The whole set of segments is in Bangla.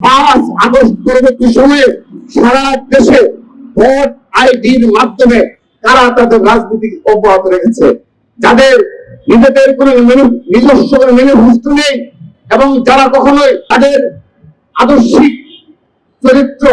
পাঁচ আগস্ট পরবর্তী সময়ে সারা দেশে ভোট আইডির মাধ্যমে তারা তাদের রাজনীতি অব্যাহত রেখেছে। যাদের নিজেদের কোনো নিজস্ব কোনো ম্যানিফেস্টো নেই এবং যারা কখনোই তাদের আদর্শিক চরিত্র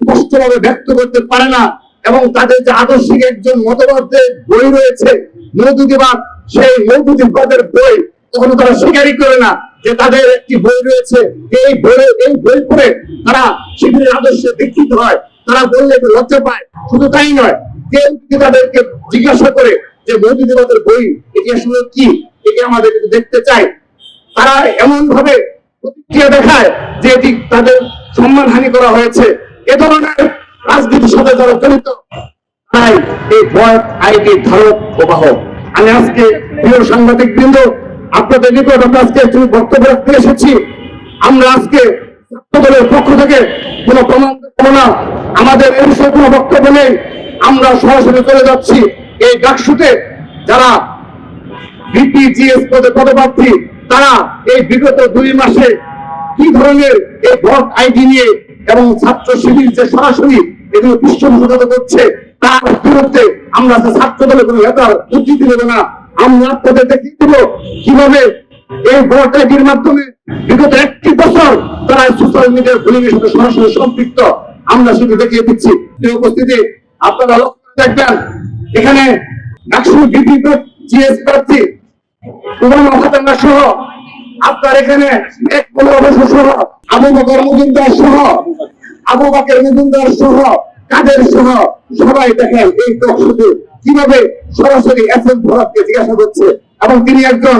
স্পষ্টভাবে ব্যক্ত করতে পারে না এবং তাদের যে আদর্শিক একজন মতবাদের বই রয়েছে মৌদুদিবাদ সেই মৌদুদিবাদের বই কখনো তারা স্বীকারই করে না। যে তাদের একটি বই রয়েছে, এই বই এই বই পড়ে তারা শিবিরের আদর্শে দীক্ষিত হয়। তারা বললে লজ্জা পায়, শুধু তাই নয়, কেউ যদি তাদেরকে জিজ্ঞাসা করে যে মৌদুদিবাদের বই, এটি আসলে কি? এটি আমাদের দেখতে চাই। তারা এমন ভাবে প্রতিক্রিয়া দেখায় যে এটি তাদের সম্মানহানি করা হয়েছে। এ ধরনের রাজনীতির সাথে যারা জড়িত তাই এই ভয় আইটি ধারক ও বাহক আমি আজকে প্রিয় সাংবাদিক বৃন্দ আপনাদের নিকট আমরা আজকে একটু বক্তব্য রাখতে এসেছি। আমরা আজকে ছাত্র দলের পক্ষ থেকে কোনো প্রমাণ না। আমাদের এই বিষয়ে কোনো বক্তব্য নেই। আমরা সরাসরি চলে যাচ্ছি এই ডাকসুতে। যারা বিপিজিএস পদে পদপ্রার্থী, তারা এই বিগত দুই মাসে কি ধরনের এই ভোট আইডি নিয়ে এবং ছাত্র শিবির যে সরাসরি এগুলো পৃষ্ঠপোষকতা করছে, তার বিরুদ্ধে আমরা ছাত্র দলের কোনো নেতার উদ্ধৃতি দেবো না। আমরা আপনাদের দেখিয়ে দেব কীভাবে এই ভোট মাধ্যমে বিগত একটি বছর তারা সোশ্যাল মিডিয়ার ভুলিংয়ের সাথে সরাসরি সম্পৃক্ত। আমরা শুধু দেখিয়ে দিচ্ছি। উপস্থিতি, আপনারা লক্ষ্য দেখবেন, এখানে ডাকসু বিপি জিএস প্রার্থী আপনার এখানে আবু বাকের মজুমদার সহ কাদের সহ সবাই দেখেন এই টকশুতে কীভাবে সরাসরি এস এম ভরতকে জিজ্ঞাসা করছে এবং তিনি একজন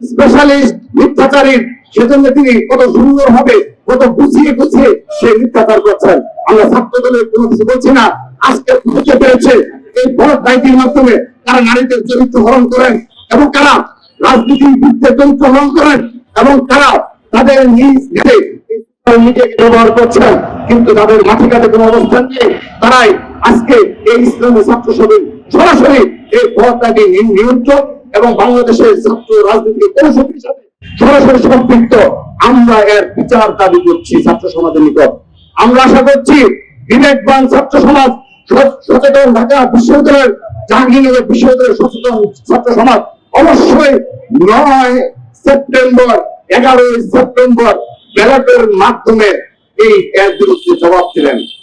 স্পেশালিস্ট মিথ্যাচারীর, সেজন্য তিনি কত সুন্দর ভাবে, কত গুছিয়ে গুছিয়ে সেই মিথ্যাচার করছেন। আমরা ছাত্র দলের কোনো কিছু বলছি না। আজকে বুঝতে পেরেছে এই ভরত রাইটির মাধ্যমে তারা নারীদের চরিত্র হরণ করেন এবং কারা রাজনীতির বিরুদ্ধে চরিত্র হরণ করেন এবং কারা তাদের নিজ মিডিয়াকে ব্যবহার করছেন। কিন্তু তাদের মাঠে ঘাটে কোনো অবস্থান নেই। তারাই আজকে এই ইসলামী ছাত্র সমিতি সরাসরি এই ভরতাকে নিয়ন্ত্রক এবং বাংলাদেশের ছাত্র রাজনীতিকে কৌশলের সাথে সরাসরি সম্পৃক্ত। আমরা এর বিচার দাবি করছি ছাত্র সমাজের নিকট। আমরা আশা করছি বিবেকবান ছাত্র সমাজ সচেতন ঢাকা বিশ্ববিদ্যালয়ের জাহাঙ্গীরনগর বিশ্ববিদ্যালয়ের সচেতন ছাত্র সমাজ অবশ্যই নয় সেপ্টেম্বর, এগারোই সেপ্টেম্বর ব্যালটের মাধ্যমে এই এর বিরুদ্ধে জবাব দিলেন।